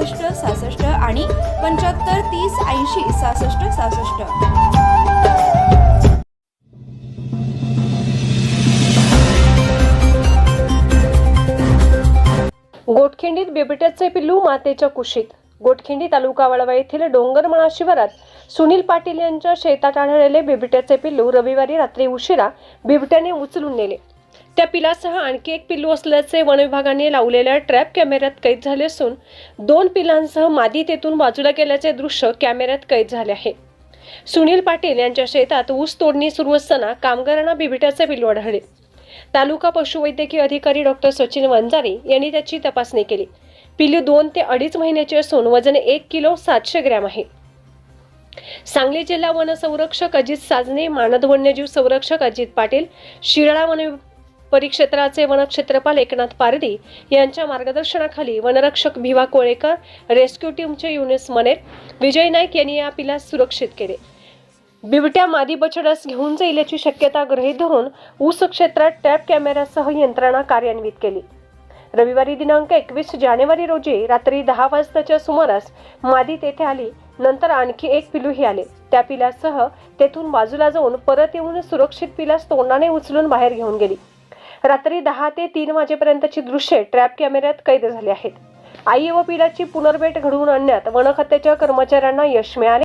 अठ्ठ्याण्णव सहासष्ट सहासष्ट आणि पंच्याहत्तर तीस ऐंशी सहासष्ट सहासष्ट. गोटखिंडीत बिबट्याचे पिल्लू मातेच्या कुशीत. गोटखिंडी तालुका वळवा येथील डोंगरमळा शिवारात सुनील पाटील यांच्या शेतात आढळलेले बिबट्याचे पिल्लू रविवारी रात्री उशिरा बिबट्याने उचलून नेले. त्या पिलासह आणखी एक पिल्लू असल्याचे वनविभागाने लावलेल्या ट्रॅप कॅमेऱ्यात कैद झाले असून दोन पिलांसह मादी तेथून बाजूला गेल्याचे दृश्य कॅमेऱ्यात कैद झाले आहे. सुनील पाटील यांच्या शेतात ऊस तोडणी सुरू असताना कामगारांना बिबिट्याचे पिल्लू आढळले. तालुका पशुवैद्यकीय अधिकारी डॉक्टर सचिन वंजारी यांनी त्याची तपासणी केली. पिल्लू दोन ते अडीच महिन्याचे असून वजन एक किलो सातशे ग्रॅम आहे. सांगली जिल्हा वनसंरक्षक अजित साजने मानद वन्यजीव संरक्षक अजित पाटील शिराळा वन परिक्षेत्राचे वनक्षेत्रपाल एकनाथ पारदी यांच्या मार्गदर्शनाखाली वनरक्षक भिवा कोळेकर रेस्क्यू टीमचे युनिस मनेर विजय नाईक यांनी या पिलास सुरक्षित केले. बिबट्या मादी बछडास घेऊन जाईल याची शक्यता गृहीत धरून ऊस क्षेत्रात टॅप कॅमेऱ्यासह यंत्रणा कार्यान्वित केली. रविवारी दिनांक एकवीस जानेवारी रोजी रात्री दहा वाजताच्या सुमारास मादी तेथे आली नंतर आणखी एक पिलूही आले. त्या पिलासह तेथून बाजूला जाऊन परत येऊन सुरक्षित पिलास तोंडाने उचलून बाहेर घेऊन गेली. रात्री दहा ते तीन वाजेपर्यंतची दृश्ये ट्रॅप कॅमेऱ्यात कैद झाली आहेत. आई व पिलाची पुनर्भेट घडवून आणण्यात वन खात्याच्या कर्मचाऱ्यांना यश मिळाले.